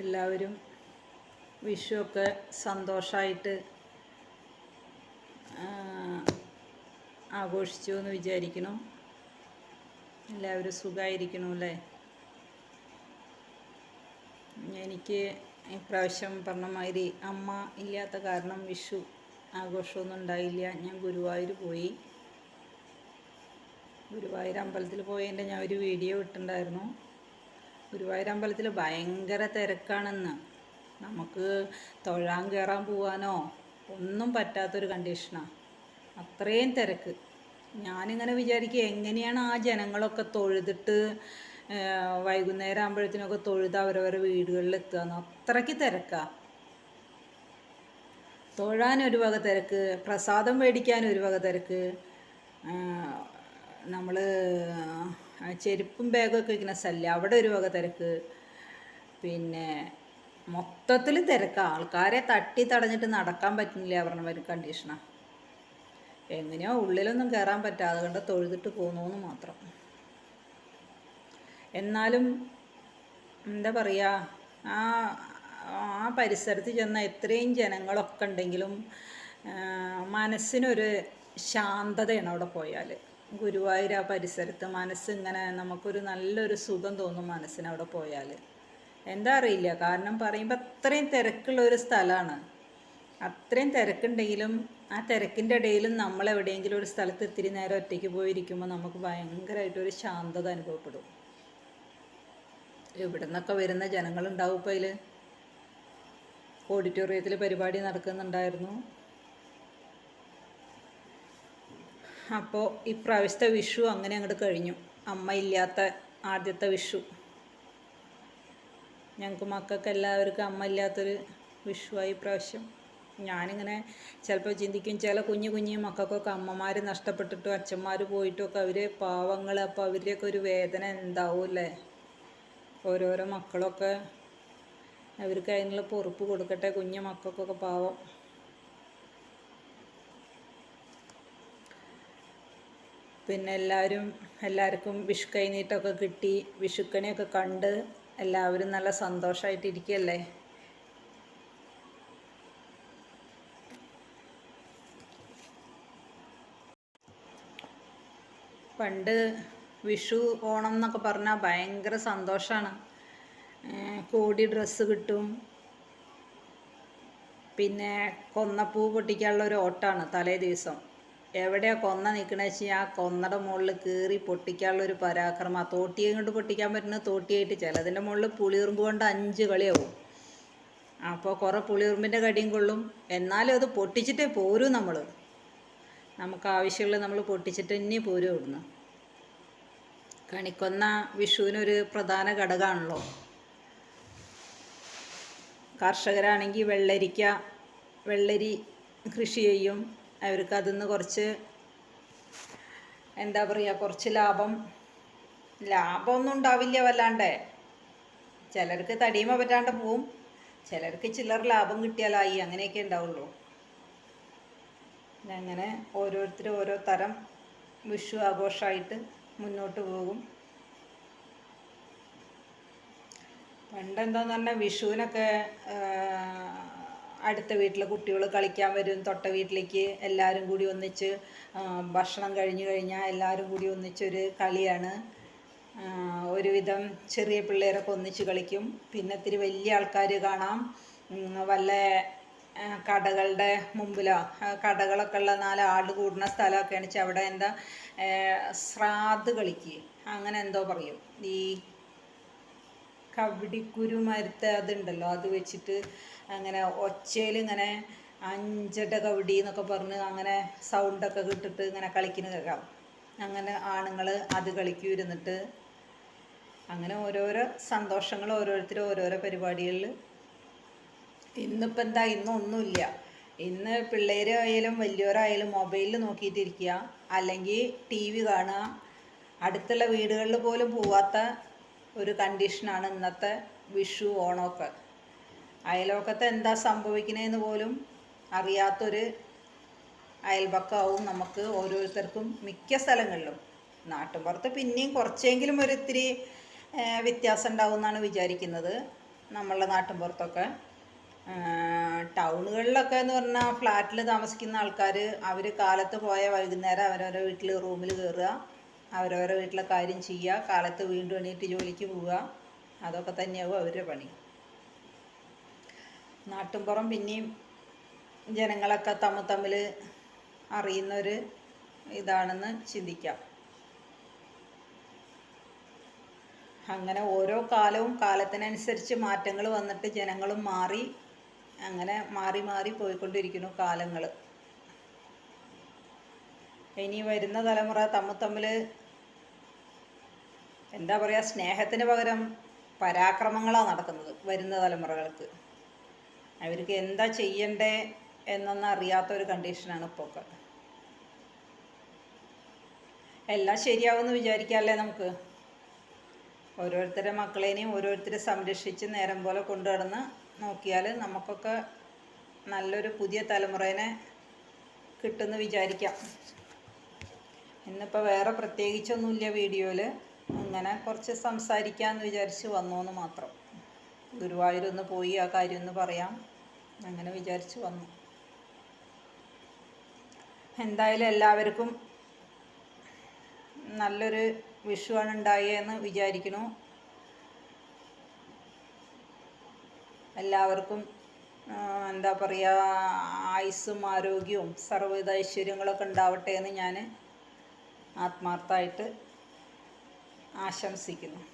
എല്ലാവരും വിഷുവൊക്കെ സന്തോഷമായിട്ട് ആഘോഷിച്ചു എന്ന് വിചാരിക്കണം എല്ലാവരും സുഖമായിരിക്കണം അല്ലേ എനിക്ക് ഇപ്രാവശ്യം പറഞ്ഞ മാതിരി അമ്മ ഇല്ലാത്ത കാരണം വിഷു ആഘോഷമൊന്നും ഉണ്ടായില്ല. ഞാൻ ഗുരുവായൂർ പോയി. ഗുരുവായൂർ അമ്പലത്തിൽ പോയതിന്റെ ഞാൻ ഒരു വീഡിയോ ഇട്ടിട്ടുണ്ടായിരുന്നു. ഗുരുവായൂർ അമ്പലത്തിൽ ഭയങ്കര തിരക്കാണെന്ന്. നമുക്ക് തൊഴാൻ കയറാൻ പോവാനോ ഒന്നും പറ്റാത്തൊരു കണ്ടീഷനാണ് അത്രയും തിരക്ക്. ഞാനിങ്ങനെ വിചാരിക്കുക എങ്ങനെയാണ് ആ ജനങ്ങളൊക്കെ തൊഴുതിട്ട് വൈകുന്നേരം ആകുമ്പോഴത്തേനൊക്കെ തൊഴുത് അവരവരുടെ വീടുകളിൽ എത്തുകയെന്ന് അത്രയ്ക്ക് തിരക്കാ. തൊഴാൻ ഒരു വക തിരക്ക് പ്രസാദം മേടിക്കാൻ ഒരു വക തിരക്ക്. നമ്മൾ ചെരുപ്പും ബാഗൊക്കെ വയ്ക്കുന്ന സ്ഥലമില്ല അവിടെ ഒരു വക തിരക്ക്. പിന്നെ മൊത്തത്തിൽ തിരക്കാണ് ആൾക്കാരെ തട്ടി തടഞ്ഞിട്ട് നടക്കാൻ പറ്റുന്നില്ല പറഞ്ഞ ഒരു കണ്ടീഷനാണ് എങ്ങനെയോ ഉള്ളിലൊന്നും കയറാൻ പറ്റാതെ കണ്ട് തൊഴുതിട്ട് പോകുന്നു മാത്രം. എന്നാലും എന്താ പറയുക ആ ആ പരിസരത്ത് ചെന്ന എത്രയും ജനങ്ങളൊക്കെ ഉണ്ടെങ്കിലും മനസ്സിനൊരു ശാന്തതയാണ് അവിടെ പോയാൽ ഗുരുവായൂർ ആ പരിസരത്ത് മനസ്സിങ്ങനെ നമുക്കൊരു നല്ലൊരു സുഖം തോന്നും മനസ്സിന് അവിടെ പോയാൽ എന്താ അറിയില്ല. കാരണം പറയുമ്പോൾ അത്രയും തിരക്കുള്ള ഒരു സ്ഥലമാണ് അത്രയും തിരക്കുണ്ടെങ്കിലും ആ തിരക്കിന്റെ ഇടയിലും നമ്മൾ എവിടെയെങ്കിലും ഒരു സ്ഥലത്ത് ഇത്തിരി നേരം ഒറ്റയ്ക്ക് പോയിരിക്കുമ്പോൾ നമുക്ക് ഭയങ്കരമായിട്ടൊരു ശാന്തത അനുഭവപ്പെടും. ഇവിടെ നിന്നൊക്കെ വരുന്ന ജനങ്ങളുണ്ടാവും ഇപ്പോൾ അതിൽ ഓഡിറ്റോറിയത്തിൽ പരിപാടി നടക്കുന്നുണ്ടായിരുന്നു. അപ്പോൾ ഇപ്രാവശ്യത്തെ വിഷു അങ്ങനെ അങ്ങോട്ട് കഴിഞ്ഞു. അമ്മ ഇല്ലാത്ത ആദ്യത്തെ വിഷു. ഞങ്ങൾക്ക് മക്കൾക്ക് എല്ലാവർക്കും അമ്മ ഇല്ലാത്തൊരു വിഷുവായി ഇപ്രാവശ്യം ഞാനിങ്ങനെ ചിലപ്പോൾ ചിന്തിക്കും ചില കുഞ്ഞു കുഞ്ഞു മക്കൾക്കൊക്കെ അമ്മമാർ നഷ്ടപ്പെട്ടിട്ടും അച്ഛന്മാർ പോയിട്ടും ഒക്കെ അവർ പാവങ്ങൾ അപ്പോൾ അവരുടെയൊക്കെ ഒരു വേദന അല്ലേ ഓരോരോ മക്കളൊക്കെ അവർക്ക് അതിനുള്ള പൊറുപ്പ് കൊടുക്കട്ടെ കുഞ്ഞു മക്കൾക്കൊക്കെ പാവം. പിന്നെ എല്ലാവരും എല്ലാവർക്കും വിഷു കൈനീട്ടമൊക്കെ കിട്ടി. വിഷുക്കണിയൊക്കെ കണ്ട് എല്ലാവരും നല്ല സന്തോഷമായിട്ടിരിക്കുകയല്ലേ പണ്ട് വിഷു ഓണം എന്നൊക്കെ പറഞ്ഞാൽ ഭയങ്കര സന്തോഷമാണ് കോടി ഡ്രസ്സ് കിട്ടും. പിന്നെ കൊന്നപ്പൂ പൊട്ടിക്കാനുള്ള ഒരു ഓട്ടമാണ് തലേ ദിവസം. എവിടെയാ കൊന്ന നിൽക്കണ വെച്ചാൽ ആ കൊന്നയുടെ മുകളിൽ കീറി പൊട്ടിക്കാനുള്ള ഒരു പരാക്രമം. തോട്ടിയെ കൊണ്ട് പൊട്ടിക്കാൻ പറ്റുന്ന തോട്ടിയായിട്ട് ചിലതിന്റെ മുകളിൽ പുളിയുറുമ്പ് കൊണ്ട് അഞ്ച് കളിയാവും. അപ്പോൾ കുറേ പുളിയുറുമ്പിന്റെ കടിയും കൊള്ളും. എന്നാലും അത് പൊട്ടിച്ചിട്ടേ പോരൂ നമ്മൾ നമുക്ക് ആവശ്യമുള്ള നമ്മൾ പൊട്ടിച്ചിട്ട് തന്നെ പോരും ഇവിടുന്ന് കണിക്കൊന്ന വിഷുവിനൊരു പ്രധാന ഘടകമാണല്ലോ. കർഷകരാണെങ്കിൽ വെള്ളരിക്ക വെള്ളരി കൃഷി ചെയ്യും. അവർക്ക് അതിൽ നിന്ന് കുറച്ച് എന്താ പറയുക കുറച്ച് ലാഭം. ലാഭമൊന്നും ഉണ്ടാവില്ല വല്ലാണ്ട്. ചിലർക്ക് തടിയുമ പറ്റാണ്ട് പോവും. ചിലർക്ക് ചില്ലറ ലാഭം കിട്ടിയാലായി അങ്ങനെയൊക്കെ ഉണ്ടാവുള്ളൂ. അങ്ങനെ ഓരോരുത്തർ ഓരോ തരം വിഷു ആഘോഷമായിട്ട് മുന്നോട്ട് പോകും. പണ്ടെന്താന്ന് പറഞ്ഞാൽ വിഷുവിനൊക്കെ അടുത്ത വീട്ടിലെ കുട്ടികൾ കളിക്കാൻ വരും. തൊട്ട വീട്ടിലേക്ക് എല്ലാവരും കൂടി ഒന്നിച്ച് ഭക്ഷണം കഴിഞ്ഞു കഴിഞ്ഞാൽ എല്ലാവരും കൂടി ഒന്നിച്ചൊരു കളിയാണ്. ഒരുവിധം ചെറിയ പിള്ളേരൊക്കെ ഒന്നിച്ച് കളിക്കും. പിന്നെ ഇത്തിരി വലിയ ആൾക്കാർ കാണാം. വല്ല കടകളുടെ മുമ്പിലോ കടകളൊക്കെ ഉള്ള നാല് ആട് കൂടുന്ന സ്ഥലമൊക്കെയാണ് വെച്ചാൽ അവിടെ എന്താ ശ്രാദ്ധ് കളിക്കുക കളിക്ക്. അങ്ങനെ എന്തോ പറയും. ഈ കവടിക്കുരു മരത്തെ അതുണ്ടല്ലോ അത് വെച്ചിട്ട് അങ്ങനെ ഒച്ചയിൽ ഇങ്ങനെ അഞ്ചട കവടി എന്നൊക്കെ പറഞ്ഞ് അങ്ങനെ സൗണ്ടൊക്കെ കിട്ടിട്ട് ഇങ്ങനെ കളിക്കുന്ന കേൾക്കാം. അങ്ങനെ ആണുങ്ങൾ അത് കളിക്കും ഇരുന്നിട്ട്. അങ്ങനെ ഓരോരോ സന്തോഷങ്ങൾ ഓരോരുത്തർ ഓരോരോ പരിപാടികളിൽ ഇന്നിപ്പോൾ എന്താ ഇന്നൊന്നുമില്ല ഇന്ന് പിള്ളേരായാലും വലിയവരായാലും മൊബൈലിൽ നോക്കിയിട്ടിരിക്കുക. അല്ലെങ്കിൽ ടി വി കാണുക. അടുത്തുള്ള വീടുകളിൽ പോലും പോവാത്ത ഒരു കണ്ടീഷനാണ് ഇന്നത്തെ വിഷു ഓണമൊക്കെ. അയൽവക്കത്ത് എന്താ സംഭവിക്കുന്നതെന്ന് പോലും അറിയാത്തൊരു അയൽപക്കമാവും നമുക്ക് ഓരോരുത്തർക്കും മിക്ക സ്ഥലങ്ങളിലും. നാട്ടുമ്പുറത്ത് പിന്നെയും കുറച്ചെങ്കിലും ഒരു ഇത്തിരി വ്യത്യാസം ഉണ്ടാവും എന്നാണ് വിചാരിക്കുന്നത്. നമ്മളുടെ നാട്ടിൻ പുറത്തൊക്കെ ടൗണുകളിലൊക്കെ എന്ന് പറഞ്ഞാൽ ഫ്ലാറ്റിൽ താമസിക്കുന്ന ആൾക്കാർ അവർ കാലത്ത് പോയ വൈകുന്നേരം അവരവരുടെ വീട്ടിൽ റൂമിൽ കയറുക അവരവരുടെ വീട്ടിലെ കാര്യം ചെയ്യുക. കാലത്ത് വീണ്ടും എണീറ്റ് ജോലിക്ക് പോവുക. അതൊക്കെ തന്നെയാവും അവരുടെ പണി. നാട്ടിൻപുറം പിന്നെയും ജനങ്ങളൊക്കെ തമ്മിൽ തമ്മിൽ അറിയുന്നൊരു ഇതാണെന്ന് ചിന്തിക്കാം. അങ്ങനെ ഓരോ കാലവും കാലത്തിനനുസരിച്ച് മാറ്റങ്ങൾ വന്നിട്ട് ജനങ്ങളും മാറി അങ്ങനെ മാറി മാറി പോയിക്കൊണ്ടിരിക്കുന്നു കാലങ്ങൾ. ഇനി വരുന്ന തലമുറ തമ്മിൽ തമ്മിൽ എന്താ പറയുക സ്നേഹത്തിന് പകരം പരാക്രമങ്ങളാണ് നടക്കുന്നത് വരുന്ന തലമുറകൾക്ക്. അവർക്ക് എന്താ ചെയ്യണ്ടേ എന്നൊന്നും അറിയാത്ത ഒരു കണ്ടീഷനാണ് ഇപ്പോൾ ഒക്കെ എല്ലാം ശരിയാവുമെന്ന് വിചാരിക്കാമല്ലേ നമുക്ക്? ഓരോരുത്തരുടെ മക്കളേനെയും ഓരോരുത്തരെ സംരക്ഷിച്ച് നേരം പോലെ കൊണ്ടു നടന്ന് നോക്കിയാൽ നമുക്കൊക്കെ നല്ലൊരു പുതിയ തലമുറേനെ കിട്ടുമെന്ന് വിചാരിക്കാം. ഇന്നിപ്പോൾ വേറെ പ്രത്യേകിച്ചൊന്നുമില്ല വീഡിയോയിൽ ഇങ്ങനെ കുറച്ച് സംസാരിക്കാമെന്ന് വിചാരിച്ച് വന്നു എന്ന് മാത്രം. ഗുരുവായൂരൊന്ന് പോയി ആ കാര്യം ഒന്ന് പറയാം. അങ്ങനെ വിചാരിച്ച് വന്നു. എന്തായാലും എല്ലാവർക്കും നല്ലൊരു വിഷുവാണ് ഉണ്ടായെന്ന് വിചാരിക്കുന്നു എല്ലാവർക്കും എന്താ പറയുക ആയുസ്സും ആരോഗ്യവും സർവവിധ ഐശ്വര്യങ്ങളൊക്കെ ഉണ്ടാവട്ടെ എന്ന് ഞാൻ ആത്മാർത്ഥമായിട്ട് ആശംസിക്കുന്നു.